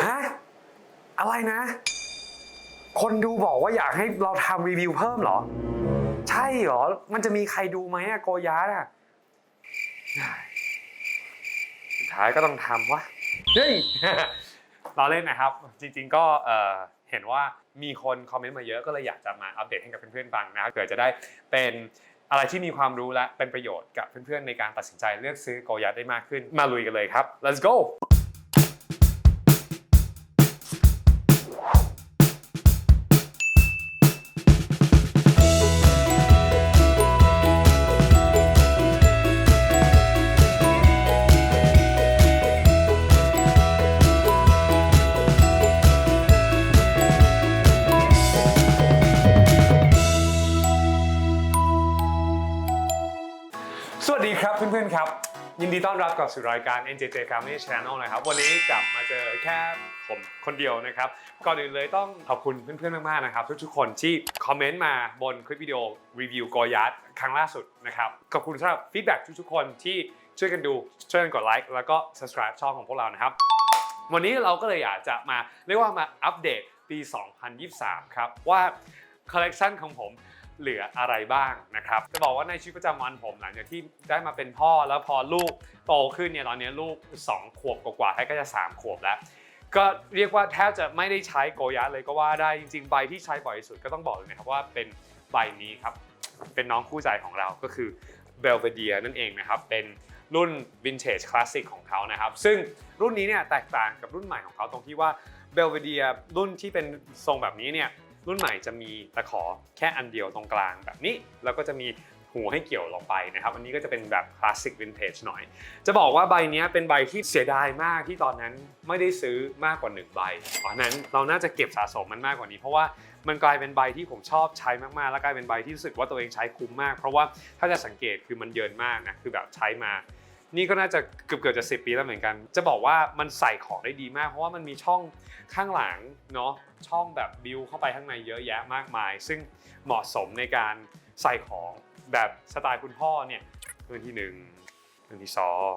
ฮะ อะไรนะ คนดูบอกว่าอยากให้เราทำรีวิวเพิ่มเหรอ ใช่เหรอ มันจะมีใครดูไหมอะโกยาอะสุดท้ายก็ต้องทำวะเฮ้ยเราเล่นนะครับ จริง ๆ ก็เอ่อเห็นว่ามีคนคอมเมนต์มาเยอะก็เลยอยากจะมาอัปเดตให้กับเพื่อนๆฟังนะเกิดจะได้เป็นอะไรที่มีความรู้และเป็นประโยชน์กับเพื่อนๆในการตัดสินใจเลือกซื้อโกยาได้มากขึ้น มาลุยกันเลยครับ let's go ยินดีต้อนรับกลับสู่รายการ NJJ Family Channel นะครับ วันนี้กลับมาเจอแค่ผมคนเดียวนะครับ ก่อนอื่นเลยต้องขอบคุณเพื่อนๆ มากๆ นะครับ ทุกๆ คนที่คอมเมนต์มาบนคลิปวิดีโอรีวิวกอยัดครั้งล่าสุดนะครับ ขอบคุณสำหรับฟีดแบ็กทุกๆ คนที่ช่วยกันดู ช่วยกันกดไลค์แล้วก็ subscribe ช่องของพวกเรานะครับ วันนี้เราก็เลยอยากจะมาเรียกว่ามาอัปเดตปี 2023 ครับว่าคอลเลกชันของผม เหลืออะไรบ้างนะครับจะบอกว่าในชีวิตประจำวันผมหลังจากที่ได้มาเป็นพ่อแล้วพอลูกโตขึ้นเนี่ยตอนนี้ลูก 2 ขวบกว่าๆให้ก็จะ 3 ขวบแล้ว ก็เรียกว่าแทบจะไม่ได้ใช้โกยะเลยก็ว่าได้จริงๆ ใบที่ใช้บ่อยที่สุดก็ต้องบอกเลยนะครับว่าเป็นใบนี้ครับเป็นน้องคู่ใจของเราก็คือ Belvedere นั่นเองนะครับเป็นรุ่น Vintage Classic ของเขานะครับ ซึ่งรุ่นนี้เนี่ยแตกต่างกับรุ่นใหม่ของเขาตรงที่ว่า Belvedere รุ่นที่เป็นทรงแบบนี้เนี่ย รุ่นใหม่จะมีตะขอแค่อันเดียวตรงกลางแบบนี้ แล้วก็จะมีหูให้เกี่ยวลงไปนะครับอันนี้ก็จะเป็นแบบคลาสสิกวินเทจหน่อย จะบอกว่าใบนี้เป็นใบที่เสียดายมากที่ตอนนั้นไม่ได้ซื้อมากกว่า 1 ใบตอนนั้นเราน่าจะเก็บสะสมมันมากกว่านี้ เพราะว่ามันกลายเป็นใบที่ผมชอบใช้มากๆ แล้วกลายเป็นใบที่รู้สึกว่าตัวเองใช้คุ้มมาก เพราะว่าถ้าจะสังเกตคือมันเยินมากนะคือแบบใช้มา นี่ก็น่าจะเกือบเกือบๆจะ 10 ปีแล้วเหมือนกัน จะบอกว่ามันใส่ของได้ดีมาก เพราะว่ามันมีช่องข้างหลังเนาะช่องแบบบิวเข้าไปข้างในเยอะแยะมากมาย ซึ่งเหมาะสมในการใส่ของแบบสไตล์คุณพ่อเนี่ยเครื่องที่หนึ่งเครื่องที่สอง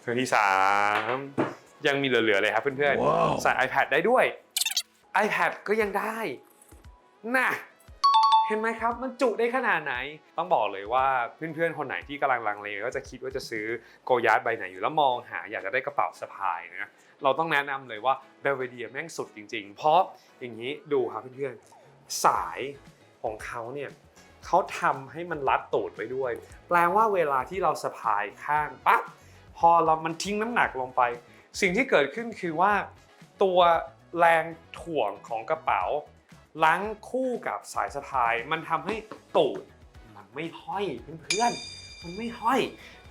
เครื่องที่สามยังมีเหลือๆเลยครับเพื่อนๆใส่ iPad ได้ด้วย iPad ก็ยังได้น่ะ เห็นไหมครับ มันจุได้ขนาดไหน ต้องบอกเลยว่าเพื่อนๆคนไหนที่กำลังลังเลก็จะคิดว่าจะซื้อโกยาร์ดใบไหนอยู่แล้วมองหาอยากจะได้กระเป๋าสะพายนะเราต้องแนะนำเลยว่าเบลเวเดียแม่งสุดจริง ๆ เพราะอย่างนี้ดูครับเพื่อนๆสายของเขาเนี่ยเขาทำให้มันรัดตูดไปด้วย แปลว่าเวลาที่เราสะพายข้างปั๊บพอเรามันทิ้งน้ำหนักลงไป สิ่งที่เกิดขึ้นคือว่าตัวแรงถ่วงของกระเป๋า ล้างคู่กับสายสะพาย มันทำให้ตูดมันไม่ห้อยเพื่อนๆมันไม่ห้อย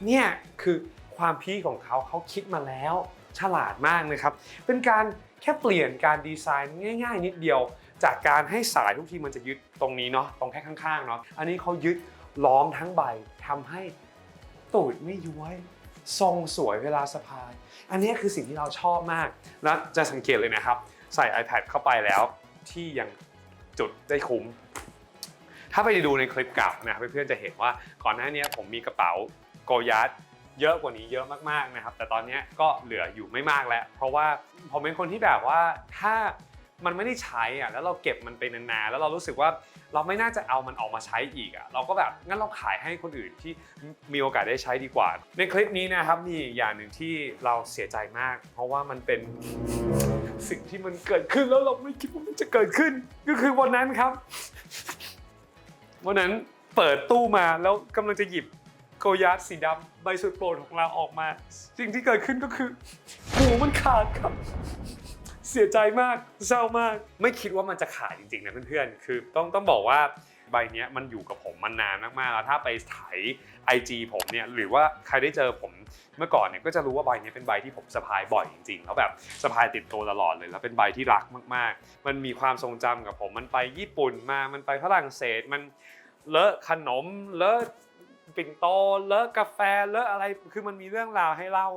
เนี่ยคือความพีของเขาเขาคิดมาแล้วฉลาดมากนะครับ เป็นการแค่เปลี่ยนการดีไซน์ง่าย ๆ นิดเดียว จากการให้สายทุกทีมันจะยึดตรงนี้เนาะตรงแค่ข้างๆเนาะอันนี้เขายึดล้อมทั้งใบทำให้ตูดไม่ย้วยทรงสวยเวลาสะพาย อันนี้คือสิ่งที่เราชอบมาก แล้วจะสังเกตเลยนะครับ ใส่ iPad เข้าไปแล้ว ที่ยังจุดได้คุ้ม ถ้าไปดูในคลิปเก่านะครับเพื่อนๆจะเห็นว่าก่อนหน้านี้ผมมีกระเป๋าโกยัดเยอะกว่านี้เยอะมากๆนะครับ แต่ตอนนี้ก็เหลืออยู่ไม่มากแล้ว เพราะว่าผมเป็นคนที่แบบว่าถ้ามันไม่ได้ใช้อะแล้วเราเก็บมันไปนานๆแล้วเรารู้สึกว่าเราไม่น่าจะเอามันออกมาใช้อีกอะเราก็แบบงั้นเราขายให้คนอื่นที่มีโอกาสได้ใช้ดีกว่า ในคลิปนี้นะครับมีอย่างหนึ่งที่เราเสียใจมาก เพราะว่ามันเป็น สิ่งที่มันเกิดขึ้นแล้วเราไม่คิดว่ามันจะเกิดขึ้น ก็คือวันนั้นครับ วันนั้นเปิดตู้มาแล้วกำลังจะหยิบโกยาร์ดสีดำใบสุดโปรดของเราออกมา สิ่งที่เกิดขึ้นก็คือหูมันขาดครับ เสียใจมากเศร้ามาก ไม่คิดว่ามันจะขาดจริงๆนะเพื่อนๆ คือต้องต้องบอกว่า ใบเนี้ยมันอยู่กับผมมานานมากๆแล้วถ้าไปไถ IG ผมเนี่ยหรือว่าใครได้เจอผมเมื่อก่อนเนี่ยก็จะรู้ว่าใบนี้เป็นใบที่ผมสะพายบ่อยจริงๆแล้วแบบสะพายติดตัวตลอดเลยแล้วเป็นใบที่รักมากๆ มันมีความทรงจำกับผมมันไปญี่ปุ่นมามันไปฝรั่งเศสมันเลอะขนมเลอะ ปิ่นโตเลอะกาแฟเลอะอะไรคือมันมีเรื่องราวให้เล่า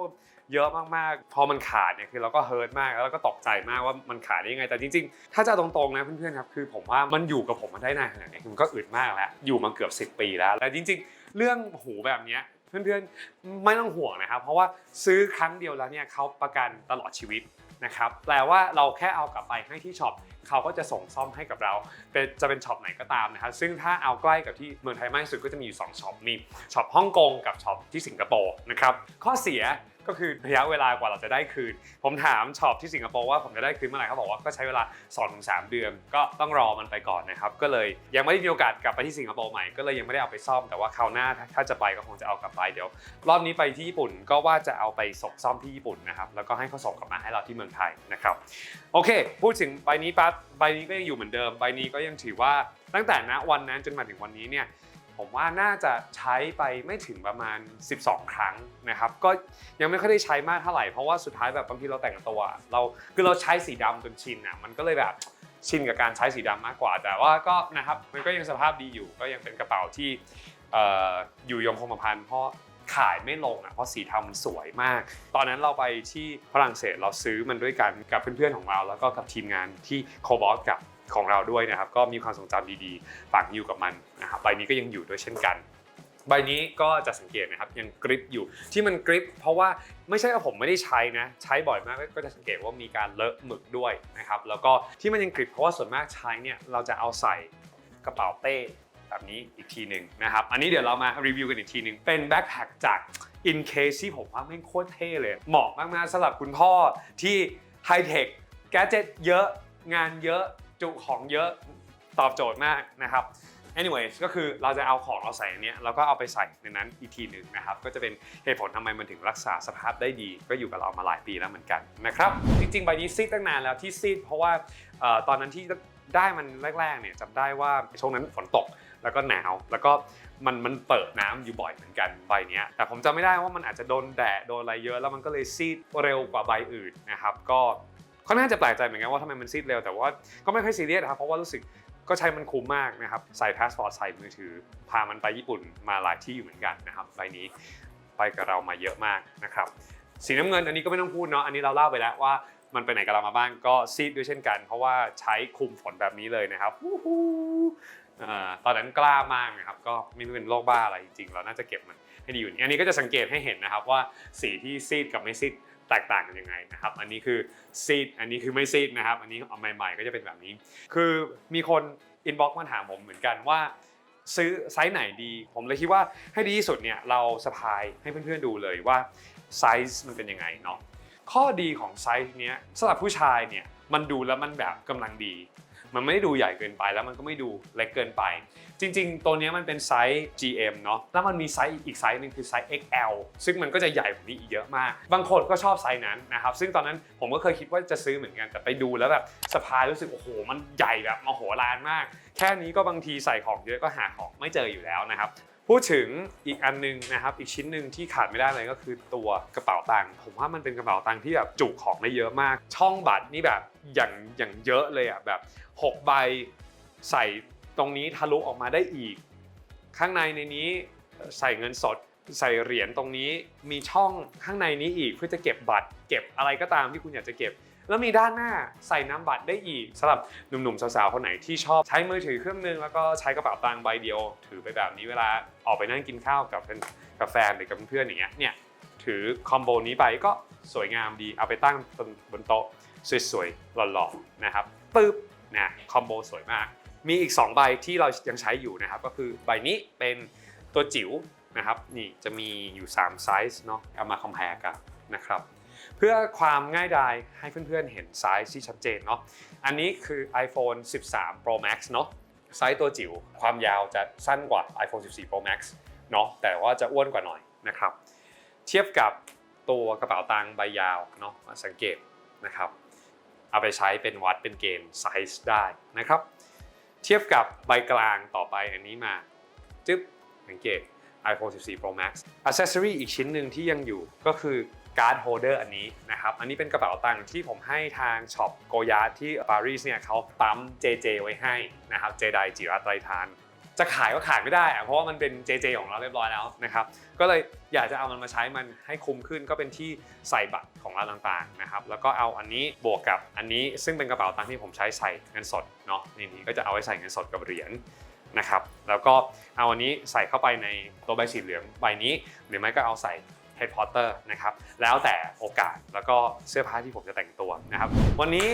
เยอะมากๆ พอมันขาดเนี่ยคือเราก็เฮิร์ตมากแล้วก็ตกใจมากว่ามันขาดได้ยังไงแต่จริงๆ ถ้าจะตรงๆนะเพื่อนๆครับคือผมว่ามันอยู่กับผมมาได้นานขนาดนี้มันก็อึดมากแล้วอยู่มาเกือบ 10 ปีแล้วแต่จริง ๆ เรื่องหูแบบเนี้ยเพื่อนๆไม่ต้องห่วงนะครับ เพราะว่าซื้อครั้งเดียวแล้วเนี่ยเขาประกันตลอดชีวิต นะครับแปลว่าเราแค่เอากลับไปให้ที่ช็อปเขาก็จะส่งซ่อมให้กับเราเป็นจะเป็นช็อปไหนก็ตามนะครับซึ่งถ้าเอาใกล้กับที่เมืองไทยมากที่สุดก็จะมีอยู่สองช็อปมีช็อปฮ่องกงกับช็อปที่สิงคโปร์นะครับข้อเสีย ก็คือระยะเวลากว่าเราจะได้คืน ผมถามช็อปที่สิงคโปร์ว่าผมจะได้คืนเมื่อไหร่เขาบอกว่าก็ใช้เวลา2-3 เดือน ก็ต้องรอมันไปก่อนนะครับ ก็เลยยังไม่ได้มีโอกาสกลับไปที่สิงคโปร์ใหม่ก็เลยยังไม่ได้เอาไปซ่อมแต่ว่าคราวหน้าถ้าถ้าจะไปก็คงจะเอากลับไปเดี๋ยว รอบนี้ไปที่ญี่ปุ่นก็ว่าจะเอาไปส่งซ่อมที่ญี่ปุ่นนะครับแล้วก็ให้เขาส่งกลับมาให้เราที่เมืองไทยนะครับโอเค พูดถึงใบนี้ปั๊บใบนี้ก็ยังอยู่เหมือนเดิมใบนี้ก็ยังถือว่าตั้งแต่ณวันนั้นจนมาถึงวันนี้เนี่ย ผมว่าน่าจะใช้ไปไม่ถึงประมาณ 12 ครั้งนะครับก็ยังไม่ค่อยได้ใช้มากเท่าไหร่เพราะว่าสุดท้ายแบบบางทีเราแต่งตัว เราคือเราใช้สีดำจนชินอะมันก็เลยแบบชินกับการใช้สีดำมากกว่า แต่ว่าก็นะครับมันก็ยังสภาพดีอยู่ ก็ยังเป็นกระเป๋าที่เอ่ออยู่ยงคงกระพันเพราะขายไม่ลงอะเพราะสีเทามันสวยมาก ตอนนั้นเราไปที่ฝรั่งเศสเราซื้อมันด้วยกันกับเพื่อนๆของเรา แล้วก็กับทีมงานที่โคบอสกับ ของเราด้วยนะครับ ก็มีความทรงจำดีๆฝังอยู่กับมันนะครับใบนี้ก็ยังอยู่ด้วยเช่นกัน ใบนี้ก็จะสังเกตนะครับยังกริปอยู่ที่มันกริป เพราะว่าไม่ใช่ว่าผมไม่ได้ใช้นะ ใช้บ่อยมากก็จะสังเกตว่ามีการเลอะหมึกด้วยนะครับแล้วก็ที่มันยังกริปเพราะว่าส่วนมากใช้เนี่ยเราจะเอาใส่กระเป๋าเป้แบบนี้อีกทีหนึ่งนะครับ อันนี้เดี๋ยวเรามารีวิวกันอีกทีหนึ่งเป็นแบ็คแพคจาก In Case ที่ผมว่าไม่งโคตรเท่เลย เหมาะมากๆสำหรับคุณพ่อที่ไฮเทคแกจิตเยอะงานเยอะ จุของเยอะตอบโจทย์มากนะครับ anyway ก็คือเราจะเอาของเราใส่อันเนี้ยแล้วก็เอาไปใส่ในนั้นอีกทีหนึ่งนะครับ ก็จะเป็นเหตุผลทำไมมันถึงรักษาสภาพได้ดี ก็อยู่กับเรามาหลายปีแล้วเหมือนกันนะครับ จริงๆใบนี้ซีดตั้งนานแล้วที่ซีดเพราะว่าตอนนั้นที่ได้มันแรกๆเนี่ยจำได้ว่าช่วงนั้นฝนตกแล้วก็หนาวแล้วก็มันมันเปิดน้ำอยู่บ่อยเหมือนกันใบเนี้ยแต่ผมจำไม่ได้ว่ามันอาจจะโดนแดดโดนอะไรเยอะ แล้วมันก็เลยซีดเร็วกว่าใบอื่นนะครับ ก็ ค่อนข้าจะแปลกใจเหมือนกันว่าทำไมมันซีดเร็วแต่ว่าก็ไม่ค่อยซีเรียสครับเพราะว่ารู้สึกก็ใช้มันคุ้มมากนะครับใส่พาสปอร์ตใส่มือถือ พามันไปญี่ปุ่นมาหลายที่อยู่เหมือนกันนะครับใบนี้ไปกับเรามาเยอะมากนะครับสีน้ำเงินอันนี้ก็ไม่ต้องพูดเนาะอันนี้เราเล่าไปแล้วว่ามันไปไหนกับเรามาบ้างก็ซีดด้วยเช่นกัน เพราะว่าใช้คุมฝนแบบนี้เลยนะครับวู้ฮู้อ่าตอนนั้นกล้ามากนะครับก็ไม่เป็นโรคบ้าอะไรจริงๆ เราน่าจะเก็บมันให้ดีอยู่นี่อันนี้ก็จะสังเกตให้เห็นนะครับว่าสีที่ซีดกับไม่ซีด แตกต่างกันยังไงนะครับ อันนี้คือซีด อันนี้คือไม่ซีดนะครับ อันนี้เอาใหม่ๆ ก็จะเป็นแบบนี้ คือมีคนอินบ็อกซ์มาถามผมเหมือนกันว่า ซื้อไซส์ไหนดี ผมเลยคิดว่าให้ดีที่สุดเนี่ยเราสะพายให้เพื่อนๆดูเลยว่าไซส์มันเป็นยังไงเนาะข้อดีของไซส์เนี้ยสำหรับผู้ชายเนี่ยมันดูแล้วมันแบบกำลังดี มันไม่ได้ดูใหญ่เกินไปแล้วมันก็ไม่ดูเล็กเกินไป จริง ๆ ตัวนี้มันเป็นไซส์ GM เนาะแล้วมันมีไซส์อีกไซส์หนึ่งคือไซส์ XL ซึ่งมันก็จะใหญ่กว่านี้อีกเยอะมาก บางคนก็ชอบไซส์นั้นนะครับซึ่งตอนนั้นผมก็เคยคิดว่าจะซื้อเหมือนกันแต่ไปดูแล้วแบบสะพายรู้สึกโอ้โหมันใหญ่แบบมโหฬารมาก แค่นี้ก็บางทีใส่ของเยอะก็หาของไม่เจออยู่แล้วนะครับพูดถึงอีกอันนึงนะครับ อีกชิ้นหนึ่งที่ขาดไม่ได้เลยก็คือตัวกระเป๋าตังค์ผมว่ามันเป็นกระเป๋าตังค์ที่แบบจุของได้เยอะมาก ช่องบัตรนี่แบบอย่างอย่างเยอะเลยอะแบบ6ใบใส่ตรงนี้ทะลุออกมาได้อีก ข้างในในนี้ใส่เงินสดใส่เหรียญตรงนี้มีช่องข้างในนี้อีกเพื่อจะเก็บบัตร เก็บอะไรก็ตามที่คุณอยากจะเก็บ แล้วมีด้านหน้าใส่น้ำบัตรได้อีกสำหรับหนุ่มๆสาวๆคนไหนที่ชอบใช้มือถือเครื่องนึงแล้วก็ใช้กระเป๋าตังค์ใบเดียว ถือไปแบบนี้เวลาออกไปนั่งกินข้าวกับเป็นกับแฟนหรือกับเพื่อนอย่างเงี้ยเนี่ยถือคอมโบนี้ไปก็สวยงามดีเอาไปตั้งบนบนโต๊ะสวยๆหล่อๆนะครับปึ๊บนะคอมโบสวยมาก มีอีก 2 ใบที่เรายังใช้อยู่นะครับก็คือใบนี้เป็นตัวจิ๋วนะครับนี่จะมีอยู่ 3 ไซส์เนาะเอามาคอมเพลกันนะครับ เพื่อความง่ายดายให้เพื่อนๆเห็นไซส์ที่ชัดเจนเนาะอันนี้คือ iPhone 13 Pro Max เนาะไซส์ตัวจิ๋วความยาวจะสั้นกว่า iPhone 14 Pro Max เนาะแต่ว่าจะอ้วนกว่าหน่อยนะครับ เทียบกับตัวกระเป๋าตังใบยาวเนาะสังเกตนะครับ เอาไปใช้เป็นวัดเป็นเกณฑ์ไซส์ได้นะครับ เทียบกับใบกลางต่อไปอันนี้มาจึ๊บสังเกต iPhone 14 Pro Max Accessory อีกชิ้นหนึ่งที่ยังอยู่ก็คือ การ์ดโฮเดอร์อันนี้นะครับ อันนี้เป็นกระเป๋าตังค์ที่ผมให้ทางช็อปโกยาที่ปารีสเนี่ยเขาปั๊ม JJ ไว้ให้นะครับเจไดจิรัตไตรทาน จะขายก็ขายไม่ได้อะเพราะว่ามันเป็น JJ ของเราเรียบร้อยแล้วนะครับ ก็เลยอยากจะเอามันมาใช้มันให้คุ้มขึ้นก็เป็นที่ใส่บัตรของเราต่างๆนะครับ แล้วก็เอาอันนี้บวกกับอันนี้ซึ่งเป็นกระเป๋าตังค์ที่ผมใช้ใส่เงินสดเนาะนี่นี้ก็จะเอาไว้ใส่เงินสดกับเหรียญนะครับ แล้วก็เอาอันนี้ใส่เข้าไปในตัวใบสีเหลืองใบนี้ หรือไม่ก็เอาใส่ headquarter นะครับแล้วแต่โอกาสแล้วก็เสื้อผ้าที่ผมจะแต่งตัวนะครับวันนี้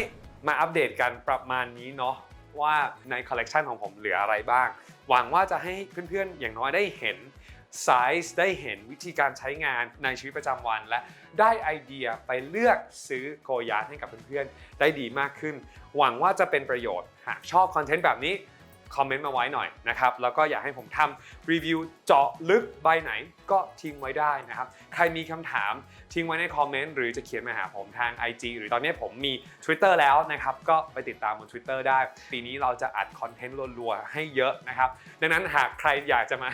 มาอัปเดตกันประมาณนี้เนาะว่าในคอลเลกชันของผมเหลืออะไรบ้าง หวังว่าจะให้เพื่อนๆ อย่างน้อยได้เห็นไซส์ได้เห็นวิธีการใช้งานในชีวิตประจำวัน และได้ไอเดียไปเลือกซื้อโกยาให้กับเพื่อนๆ ได้ดีมากขึ้น หวังว่าจะเป็นประโยชน์ หากชอบคอนเทนต์แบบนี้ คอมเมนต์มาไว้หน่อยนะครับ แล้วก็อยากให้ผมทำรีวิวเจาะลึกใบไหนก็ทิ้งไว้ได้นะครับ ใครมีคำถามทิ้งไว้ในคอมเมนต์หรือจะเขียนมาหาผมทาง IG หรือตอนนี้ผมมี Twitter แล้วนะครับ ก็ไปติดตามบน Twitter ได้ ปีนี้เราจะอัดคอนเทนต์รัวๆ ให้เยอะนะครับ ดังนั้นหากใครอยากจะมา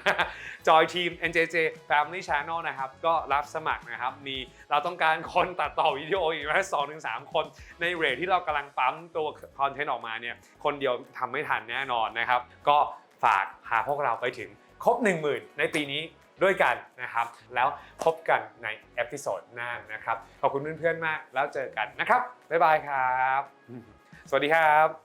จอยทีม NJJ Family Channel นะครับ ก็รับสมัครนะครับ มีเราต้องการคนตัดต่อวิดีโออีกแค่สองถึงสามคนในเรทที่เรากำลังปั๊มตัวคอนเทนต์ออกมาเนี่ยคนเดียวทำไม่ทันแน่นอนนะครับ ก็ฝากหาพวกเราไปถึงครบ 10,000 ในปีนี้ด้วยกันนะครับ แล้วพบกันในเอพิโซดหน้านะครับ ขอบคุณเพื่อนๆมากแล้วเจอกันนะครับ บ๊ายบายครับ สวัสดีครับ